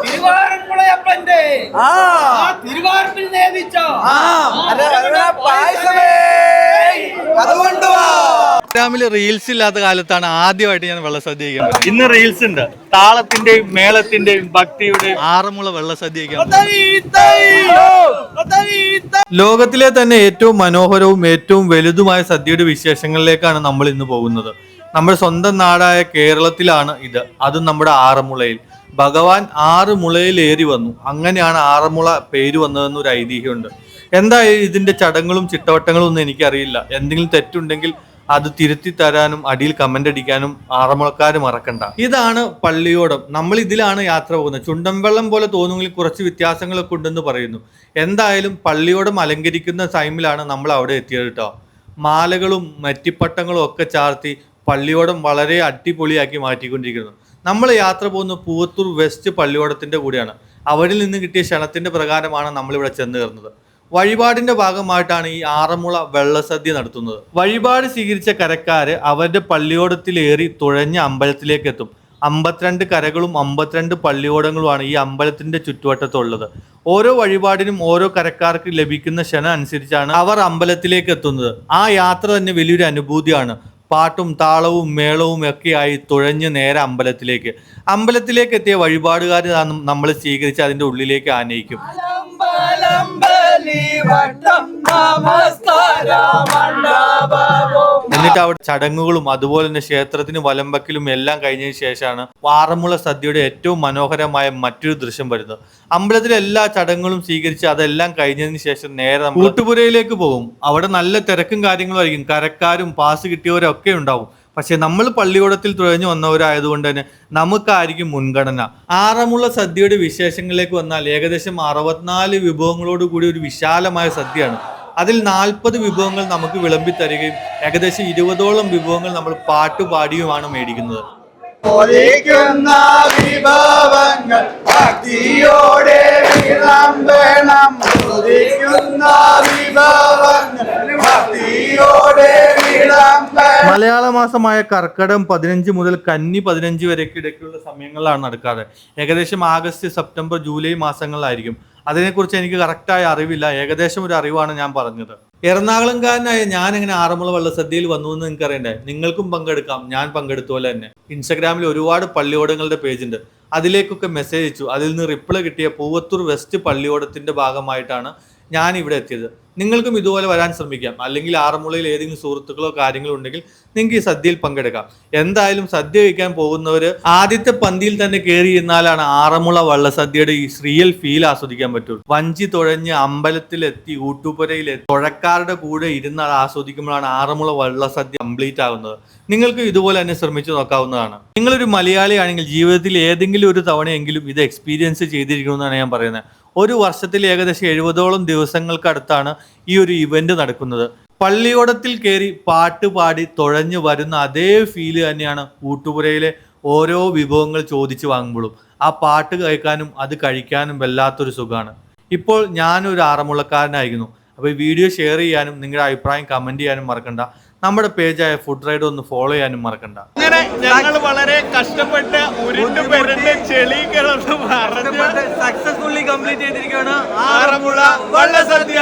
തിരുവാറന്മുളയപ്പന്റെ ആ. ആ തിരുവാർപ്പിൽ നേദിച്ച അതുകൊണ്ട് ഇൻസ്റ്റാഗ്രാമിൽ റീൽസ് ഇല്ലാത്ത കാലത്താണ് ആദ്യമായിട്ട് ഞാൻ വെള്ള സദ്യ പറ്റുന്നത് ഇന്ന് റീൽസ് ഉണ്ട്. താളത്തിന്റെയും മേളത്തിന്റെയും ഭക്തിയുടെയും ആറന്മുള വെള്ളസദ്യ കഴിക്കാൻ പറ്റും. ലോകത്തിലെ തന്നെ ഏറ്റവും മനോഹരവും ഏറ്റവും വലുതുമായ സദ്യയുടെ വിശേഷങ്ങളിലേക്കാണ് നമ്മൾ ഇന്ന് പോകുന്നത്. നമ്മുടെ സ്വന്തം നാടായ കേരളത്തിലാണ് ഇത്. അതും നമ്മുടെ ആറന്മുളയിൽ. ഭഗവാൻ ആറ് മുളയിലേറി വന്നു. അങ്ങനെയാണ് ആറന്മുള പേര് വന്നതെന്നൊരു ഐതിഹ്യമുണ്ട്. എന്തായാലും ഇതിന്റെ ചടങ്ങുകളും ചിട്ടവട്ടങ്ങളും ഒന്നും എനിക്കറിയില്ല. എന്തെങ്കിലും തെറ്റുണ്ടെങ്കിൽ അത് തിരുത്തി തരാനും അടിയിൽ കമന്റ് അടിക്കാനും ആറന്മുളക്കാർ മറക്കണ്ട. ഇതാണ് പള്ളിയോടം. നമ്മൾ ഇതിലാണ് യാത്ര പോകുന്നത്. ചുണ്ടൻവെള്ളം പോലെ തോന്നുമെങ്കിൽ കുറച്ച് വ്യത്യാസങ്ങളൊക്കെ ഉണ്ടെന്ന് പറയുന്നു. എന്തായാലും പള്ളിയോടം അലങ്കരിക്കുന്ന ടൈമിലാണ് നമ്മൾ അവിടെ എത്തിയത് കേട്ടോ മാലകളും മറ്റിപ്പട്ടങ്ങളും ഒക്കെ ചാർത്തി പള്ളിയോടം വളരെ അടിപൊളിയാക്കി മാറ്റിക്കൊണ്ടിരിക്കുന്നു. നമ്മൾ യാത്ര പോകുന്ന പൂവത്തൂർ വെസ്റ്റ് പള്ളിയോടത്തിന്റെ കൂടെയാണ്. അവരിൽ നിന്ന് കിട്ടിയ ക്ഷണത്തിന്റെ പ്രകാരമാണ് നമ്മളിവിടെ ചെന്ന് കയറുന്നത്. വഴിപാടിന്റെ ഭാഗമായിട്ടാണ് ഈ ആറന്മുള വെള്ളസദ്യ നടത്തുന്നത്. വഴിപാട് സ്വീകരിച്ച കരക്കാര് അവരുടെ പള്ളിയോടത്തിലേറി തുഴഞ്ഞ അമ്പലത്തിലേക്ക് എത്തും. അമ്പത്തിരണ്ട് കരകളും അമ്പത്തിരണ്ട് പള്ളിയോടങ്ങളുമാണ് ഈ അമ്പലത്തിന്റെ ചുറ്റുവട്ടത്തുള്ളത്. ഓരോ വഴിപാടിനും ഓരോ കരക്കാർക്ക് ലഭിക്കുന്ന ക്ഷണം അനുസരിച്ചാണ് അവർ അമ്പലത്തിലേക്ക് എത്തുന്നത്. ആ യാത്ര തന്നെ വലിയൊരു അനുഭൂതിയാണ്. പാട്ടും താളവും മേളവും ഒക്കെയായി തുഴഞ്ഞ് നേരെ അമ്പലത്തിലേക്ക്. അമ്പലത്തിലേക്ക് എത്തിയ വഴിപാടുകാർ നമ്മൾ സ്വീകരിച്ച് അതിന്റെ ഉള്ളിലേക്ക് ആനയിക്കും. എന്നിട്ട് അവിടെ ചടങ്ങുകളും അതുപോലെ തന്നെ ക്ഷേത്രത്തിന് വലമ്പക്കിലും എല്ലാം കഴിഞ്ഞതിന് ശേഷമാണ് വാറന്മുള സദ്യയുടെ ഏറ്റവും മനോഹരമായ മറ്റൊരു ദൃശ്യം വരുന്നത്. അമ്പലത്തിലെ എല്ലാ ചടങ്ങുകളും സ്വീകരിച്ച് അതെല്ലാം കഴിഞ്ഞതിന് ശേഷം നേരെ നമ്മൾ കൂട്ടുപുരയിലേക്ക് പോകും. അവിടെ നല്ല തിരക്കും കാര്യങ്ങളും ആയിരിക്കും. കരക്കാരും പാസ് കിട്ടിയവരും ഒക്കെ ഉണ്ടാവും. പക്ഷെ നമ്മൾ പള്ളിയോടത്തിൽ തുഴഞ്ഞു വന്നവരായതുകൊണ്ട് തന്നെ നമുക്കായിരിക്കും മുൻഗണന. ആറമുള്ള സദ്യയുടെ വിശേഷങ്ങളിലേക്ക് വന്നാൽ ഏകദേശം അറുപത്തിനാല് വിഭവങ്ങളോട് കൂടി ഒരു വിശാലമായ സദ്യയാണ്. അതിൽ നാൽപ്പത് വിഭവങ്ങൾ നമുക്ക് വിളമ്പി തരികയും ഏകദേശം ഇരുപതോളം വിഭവങ്ങൾ നമ്മൾ പാട്ടുപാടിയുമാണ് മേടിക്കുന്നത്. വിഭവങ്ങൾ ഭക്തിയോടെ വിളമ്പണം. വിഭവങ്ങൾ ഭക്തിയോടെ മലയാള മാസമായ കർക്കടം പതിനഞ്ച് മുതൽ കന്നി പതിനഞ്ച് വരെക്ക് ഇടയ്ക്കുള്ള സമയങ്ങളിലാണ് നടക്കാറ്. ഏകദേശം ആഗസ്റ്റ് സെപ്റ്റംബർ ജൂലൈ മാസങ്ങളിലായിരിക്കും. അതിനെക്കുറിച്ച് എനിക്ക് കറക്റ്റായ അറിവില്ല. ഏകദേശം ഒരു അറിവാണ് ഞാൻ പറഞ്ഞത്. എറണാകുളംകാരനായ ഞാൻ എങ്ങനെ ആറന്മുള വള്ളസദ്യയിൽ വന്നു എന്ന് നിങ്ങൾക്ക് അറിയണ്ടേ നിങ്ങൾക്കും പങ്കെടുക്കാം. ഞാൻ പങ്കെടുത്തു പോലെ തന്നെ. ഇൻസ്റ്റഗ്രാമിൽ ഒരുപാട് പള്ളിയോടങ്ങളുടെ പേജ് ഉണ്ട്. അതിലേക്കൊക്കെ മെസ്സേജ് അയച്ചു. അതിൽ നിന്ന് റിപ്ലൈ കിട്ടിയ പൂവത്തൂർ വെസ്റ്റ് പള്ളിയോടത്തിന്റെ ഭാഗമായിട്ടാണ് ഞാൻ ഇവിടെ എത്തിയത്. നിങ്ങൾക്കും ഇതുപോലെ വരാൻ ശ്രമിക്കാം. അല്ലെങ്കിൽ ആറന്മുളയിൽ ഏതെങ്കിലും സുഹൃത്തുക്കളോ കാര്യങ്ങളോ ഉണ്ടെങ്കിൽ നിങ്ങൾക്ക് ഈ സദ്യയിൽ പങ്കെടുക്കാം. എന്തായാലും സദ്യ വയ്ക്കാൻ പോകുന്നവർ ആദ്യത്തെ പന്തിയിൽ തന്നെ കയറി ഇരുന്നാലാണ് ആറന്മുള വള്ളസദ്യയുടെ ഈ റിയൽ ഫീൽ ആസ്വദിക്കാൻ പറ്റുള്ളൂ വഞ്ചി തുഴഞ്ഞ് അമ്പലത്തിലെത്തി ഊട്ടുപുരയിലെത്തി തുഴക്കാരുടെ കൂടെ ഇരുന്ന് അത് ആസ്വദിക്കുമ്പോഴാണ് ആറന്മുള വള്ളസദ്യ കംപ്ലീറ്റ് ആകുന്നത്. നിങ്ങൾക്ക് ഇതുപോലെ തന്നെ ശ്രമിച്ചു നോക്കാവുന്നതാണ്. നിങ്ങളൊരു മലയാളിയാണെങ്കിൽ ജീവിതത്തിൽ ഏതെങ്കിലും ഒരു തവണയെങ്കിലും ഇത് എക്സ്പീരിയൻസ് ചെയ്തിരിക്കണമെന്നാണ് ഞാൻ പറയുന്നത്. ഒരു വർഷത്തിൽ ഏകദേശം എഴുപതോളം ദിവസങ്ങൾക്കടുത്താണ് ഈ ഒരു ഇവന്റ് നടക്കുന്നത്. പള്ളിയോടത്തിൽ കയറി പാട്ട് പാടി തുഴഞ്ഞു വരുന്ന അതേ ഫീൽ തന്നെയാണ് കൂട്ടുപുരയിലെ ഓരോ വിഭവങ്ങൾ ചോദിച്ചു വാങ്ങുമ്പോഴും. ആ പാട്ട് കേൾക്കാനും അത് കഴിക്കാനും വല്ലാത്തൊരു സുഖമാണ്. ഇപ്പോൾ ഞാനൊരു ആറന്മുളക്കാരനായിരുന്നു. അപ്പോൾ ഈ വീഡിയോ ഷെയർ ചെയ്യാനും നിങ്ങളുടെ അഭിപ്രായം കമന്റ് ചെയ്യാനും മറക്കണ്ട. നമ്മുടെ പേജായ ഫുഡ് റൈഡ് ഒന്ന് ഫോളോ ചെയ്യാനും മറക്കണ്ട. അങ്ങനെ ഞങ്ങൾ വളരെ കഷ്ടപ്പെട്ട് ഉരുണ്ട് പെരണ്ട് ചെളി സക്സസ്ഫുള്ളി കംപ്ലീറ്റ് ചെയ്തിരിക്കുകയാണ്. ആറന്മുള വള്ളസദ്യ.